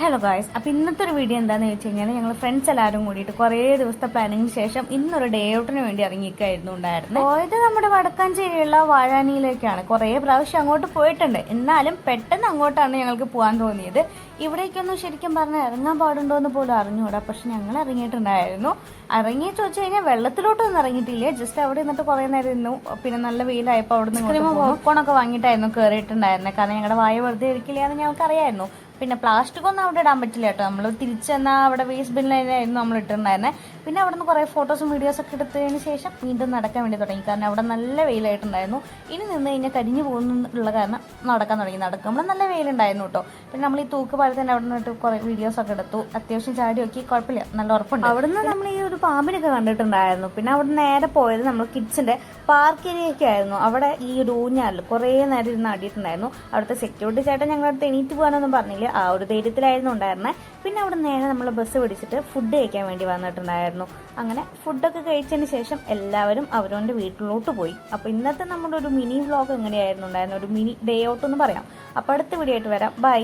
Hello guys അപ്പോൾ ഇന്നത്തെ ഒരു വീഡിയോ എന്താണെന്ന് വെച്ച് കഴിഞ്ഞാൽ ഞങ്ങൾ ഫ്രണ്ട്സ് എല്ലാവരും കൂടിയിട്ട് കുറേ ദിവസത്തെ പ്ലാനിങ്ങിന് ശേഷം ഇന്നൊരു ഡേ ഔട്ടിന് വേണ്ടി ഇറങ്ങിക്കായിരുന്നു ഉണ്ടായിരുന്നു. പോയത് നമ്മുടെ വടക്കാഞ്ചേരിയുള്ള വാഴാനിയിലേക്കാണ്. കുറേ പ്രാവശ്യം അങ്ങോട്ട് പോയിട്ടുണ്ട്. എന്നാലും പെട്ടെന്ന് അങ്ങോട്ടാണ് ഞങ്ങൾക്ക് പോകാൻ തോന്നിയത്. ഇവിടേക്കൊന്നും ശരിക്കും പറഞ്ഞാൽ ഇറങ്ങാൻ പാടുണ്ടോ എന്ന് പോലും അറിഞ്ഞുകൂടാ. പക്ഷെ ഞങ്ങൾ ഇറങ്ങിയിട്ടുണ്ടായിരുന്നു. ഇറങ്ങിയെന്ന് വെച്ച് കഴിഞ്ഞാൽ വെള്ളത്തിലോട്ടൊന്നും ഇറങ്ങിയിട്ടില്ല. ജസ്റ്റ് അവിടെ നിന്നിട്ട് കുറേ നേരം ഇരുന്നു. പിന്നെ നല്ല വെയിലായപ്പോൾ അവിടെ നിന്ന് പോപ്കോണൊക്കെ വാങ്ങിയിട്ടായിരുന്നു കയറിയിട്ടുണ്ടായിരുന്നത് കാരണം ഞങ്ങളുടെ വായ വെറുതെ ഇരിക്കില്ല എന്ന് ഞങ്ങൾക്ക് അറിയായിരുന്നു പിന്നെ പ്ലാസ്റ്റിക് ഒന്നും അവിടെ ഇടാൻ പറ്റില്ല കേട്ടോ. നമ്മൾ തിരിച്ചെന്നാ അവിടെ വേസ്റ്റ് ബിന്നിലായിരുന്നു നമ്മൾ ഇട്ടിട്ടുണ്ടായിരുന്നത് പിന്നെ അവിടെ നിന്ന് കുറേ ഫോട്ടോസും വീഡിയോസ് ഒക്കെ എടുത്തതിന് ശേഷം വീണ്ടും നടക്കാൻ വേണ്ടി തുടങ്ങി. കാരണം അവിടെ നല്ല വെയിലായിട്ടുണ്ടായിരുന്നു. ഇനി നിന്ന് കഴിഞ്ഞാൽ കരിഞ്ഞു പോകുന്നുള്ള കാരണം നടക്കാൻ തുടങ്ങി. നടക്കുമ്പോൾ നല്ല വെയിലുണ്ടായിരുന്നു കേട്ടോ. പിന്നെ നമ്മൾ ഈ തൂക്ക് പാലത്തിന്റെ അവിടെ നിന്നിട്ട് കുറേ വീഡിയോസ് ഒക്കെ എടുത്തു. അത്യാവശ്യം ചാടി നോക്കി കുഴപ്പമില്ല. നല്ല ഉറപ്പുണ്ട്. അവിടെ നിന്ന് നമ്മൾ ഈ ഒരു പാമ്പിനൊക്കെ കണ്ടിട്ടുണ്ടായിരുന്നു. പിന്നെ അവിടെ നേരെ പോയത് നമ്മൾ കിഡ്സിന്റെ പാർക്ക് ഏരിയയൊക്കെ ആയിരുന്നു. അവിടെ ഈ ഒരു ഊഞ്ഞാലിൽ കുറേ നേരം ഇരുന്ന് ആടിയിട്ടുണ്ടായിരുന്നു. അവിടുത്തെ സെക്യൂരിറ്റി ചേട്ടൻ ഞങ്ങളുടെ അടുത്ത് എണീറ്റ് പോകാനൊന്നും പറഞ്ഞില്ല. ആ ഒരു ധൈര്യത്തിലായിരുന്നു ഉണ്ടായിരുന്നത് പിന്നെ അവിടെ നേരെ നമ്മൾ ബസ് പിടിച്ചിട്ട് ഫുഡ് കഴിക്കാൻ വേണ്ടി വന്നിട്ടുണ്ടായിരുന്നു. അങ്ങനെ ഫുഡൊക്കെ കഴിച്ചതിന് ശേഷം എല്ലാവരും അവരവന്റെ വീട്ടിലോട്ട് പോയി. അപ്പോൾ ഇന്നത്തെ നമ്മുടെ ഒരു മിനി വ്ളോഗ് എങ്ങനെയായിരുന്നു ഉണ്ടായിരുന്നു? ഒരു മിനി ഡേ ഔട്ട് എന്ന് പറയാം. അപ്പോൾ അടുത്ത വീഡിയോ ആയിട്ട് വരാം. ബൈ